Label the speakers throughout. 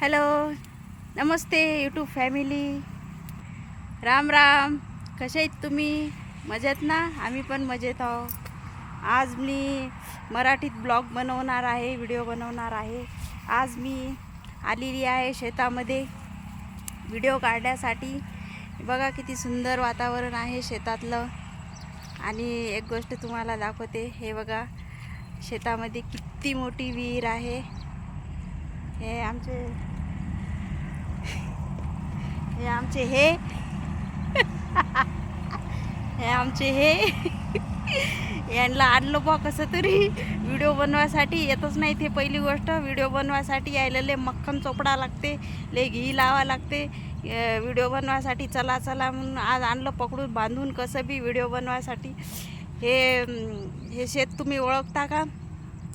Speaker 1: Hello नमस्ते YouTube family Ram Ram. कसे आहेत तुम्ही? मजेत ना? आम्ही पण मजेत आहो. आज मी मराठीत ब्लॉग बनवणार आहे व्हिडिओ बनवणार आहे. आज मी आलेली आहे शेतामध्ये व्हिडिओ काढण्यासाठी. बघा किती सुंदर वातावरण आहे शेतातलं. आणि एक गोष्ट तुम्हाला दाखवते हे बघा. शेतामध्ये किती मोठी विहीर आहे. हे आमचे हे आमचे हे. हे आमचे हे. यांना आणलं बा कसं तरी. व्हिडिओ बनवायसाठी येतच नाही ते पहिली गोष्ट. व्हिडिओ बनवायसाठी यायला लय मक्खन चोपडा लागते. ले घी लावा लागते. व्हिडिओ बनवायसाठी चला चला म्हणून आज आणलं पकडून बांधून कसं बी व्हिडिओ बनवायसाठी. हे हे शेत तुम्ही ओळखता का?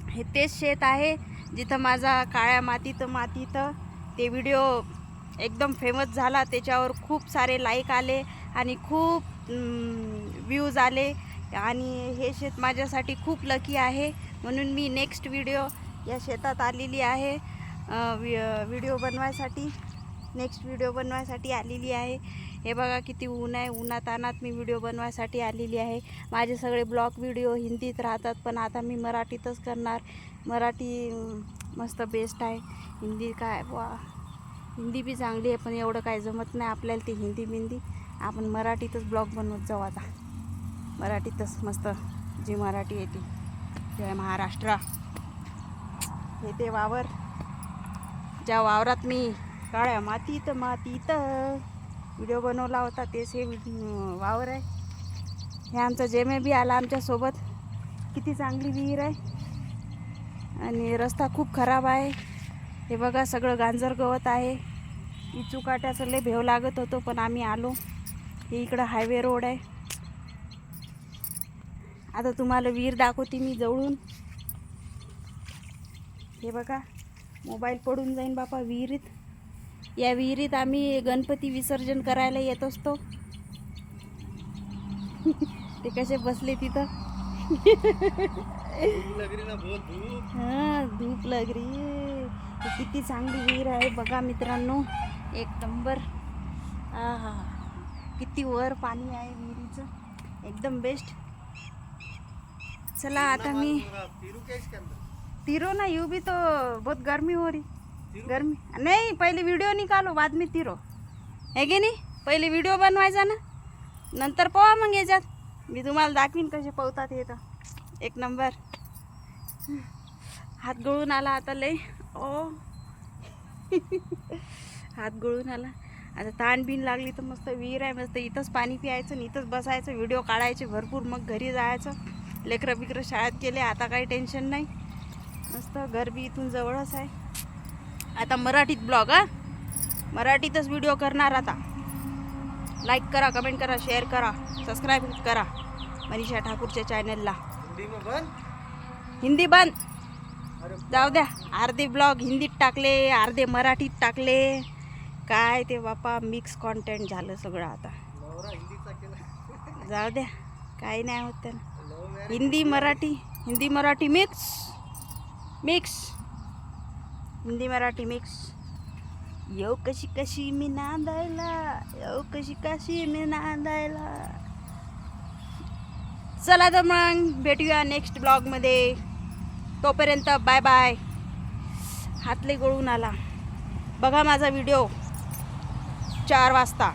Speaker 1: हे तेच शेत आहे जिथं माझा काळ्या मातीत मातीत ते व्हिडिओ एकदम फेमस झाला. त्याच्यावर खूप सारे लाईक आले आणि खूप व्ह्यूज आले. आणि हे शेत माझ्यासाठी खूप लकी आहे. म्हणून मी नेक्स्ट व्हिडिओ या शेतात आलेली आहे. वि- व्हिडिओ बनवायसाठी नेक्स्ट व्हिडिओ बनवायसाठी आलेली आहे. हे बघा किती ऊन आहे. उन्हात अनात मी व्हिडिओ बनवायसाठी आलेली आहे. माझे सगळे ब्लॉग व्हिडिओ हिंदीत राहतात पण आता मी मराठीतच करणार. मराठी मस्त बेस्ट आहे. हिंदी काय बुवा हिंदी बी चांगली आहे पण एवढं काय जमत नाही आपल्याला ती हिंदी बिंदी. आपण मराठीतच ब्लॉग बनवत जाऊ आता. मराठीतच मस्त जी मराठी येते जय महाराष्ट्र. हे ते वावर. ज्या वावरात मी काळ्या मातीत मातीत व्हिडिओ बनवला होता तेच हे वावर आहे. हे आमचा जेमे बी आला आमच्यासोबत किती चांगली विहीर आहे. आणि रस्ता खूप खराब आहे. हे बघा सगळं गांजर गवत आहे. इचू काट्याचं लय भेव लागत होतो पण आम्ही आलो. हे इकडं हायवे रोड आहे. आता तुम्हाला विहीर दाखवते मी जवळून. हे बघा मोबाईल पडून जाईन बापा विहिरीत. या विहिरीत आम्ही गणपती विसर्जन करायला येत असतो. ते कसे बसले तिथं? हां धूप लग रही ही. किती चांगली विहीर आहे बघा मित्रांनो. एक नंबर. आहा. किती वर पाणी आहे विहिरीचं. एकदम बेस्ट चला आता मी तीरो ना यू भी तो बहुत गर्मी हो रही. गर्मी. नहीं पहिले व्हिडिओ निकालो बाद में तीरो. है की नाही? पहिले व्हिडिओ बनवायचा ना. नंतर पोहा मग याच्यात. मी तुम्हाला दाखवीन कसे पोहतात हे तर. एक नंबर. हात गळून आला आता लय. ओ. हात गळून आला. आता ताण बिन लागली तर मस्त विहीर आहे मस्त इथंच पाणी पियायचं आणि इथंच बसायचं व्हिडिओ काढायचे भरपूर मग घरी जायचं. लेकरं बिकरं शाळेत गेले आता काही टेन्शन नाही. मस्त घर बी इथून जवळच आहे. आता मराठीत ब्लॉग हा. मराठीतच व्हिडिओ करणार आता. लाईक करा कमेंट करा शेअर करा सबस्क्राईब करा मनीषा ठाकूरच्या चॅनलला हिंदी बंद. जाऊ द्या. अर्धे ब्लॉग हिंदीत टाकले अर्धे मराठीत टाकले. काय ते बापा मिक्स कॉन्टेंट झालं सगळं आता. जाऊ द्या. काही नाही होत त्यानं Hindi Marathi Hindi Marathi mix mix Hindi Marathi mix येऊ कशी कशी मी नांदायला येऊ कशी कशी मी नांदायला. चला तर मग भेटूया नेक्स्ट ब्लॉगमध्ये तोपर्यंत बाय बाय. हातले गळून आला. बघा माझा व्हिडिओ चार वाजता.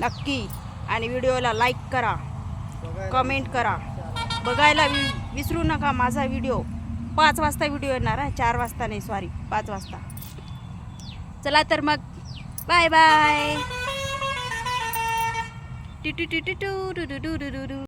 Speaker 1: नक्की. आणि व्हिडिओला लाईक करा. कमेंट करा. बघायला वि विसरू नका माझा व्हिडिओ पाच वाजता व्हिडिओ येणार आहे. चार वाजता नाही सॉरी पाच वाजता. चला तर मग. बाय बाय टिटू टिटू टू टू डू डू डू